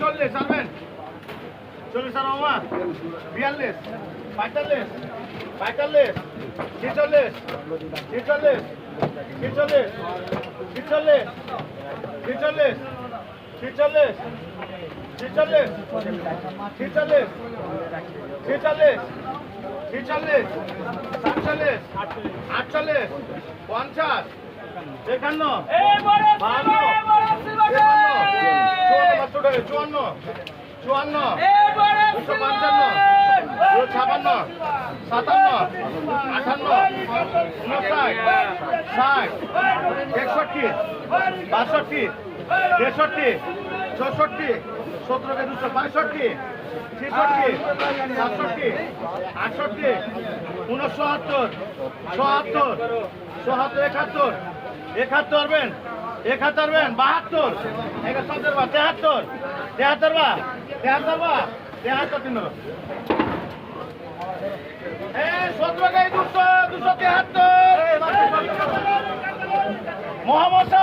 চল্লিশ আনবেন চল্লিশ মামা বিয়াল্লিশ পঁয়তাল্লিশ পঁয়তাল্লিশ ছিচল্লিশ ছিচল্লিশ ছিচল্লিশ ছিচল্লিশ ছিচল্লিশ ছিচল্লিশ ছিচল্লিশ ছিচল্লিশ ছিচল্লিশ ছিচল্লিশ সাতচল্লিশ আটচল্লিশ পঞ্চাশ একান্ন বাহান্ন চুয়ান্ন। চুয়ান্ন। দুশো পঞ্চান্ন। দুশো ছাপান্ন। সাতান্ন। আটান্ন উনষাট। ষাট। একষট্টি। বাষট্টি। তেষট্টি। চৌষট্টি। সতেরোকে দুশো পঁয়ষট্টি। ছেষট্টি। সাতষট্টি। আটষট্টি। উনসত্তর। চুয়াত্তর। চুয়াত্তর একাত্তর। একাত্তর বেন। একাত্তর বেন, বাহাত্তর। একাত্তর বা তেহাত্তর। তেহাত্তর বা তেহাত্তর বা তেহাত্তর তিন সতেরো গাই দুশো দুশো তেহাত্তর। মোহাম্মদ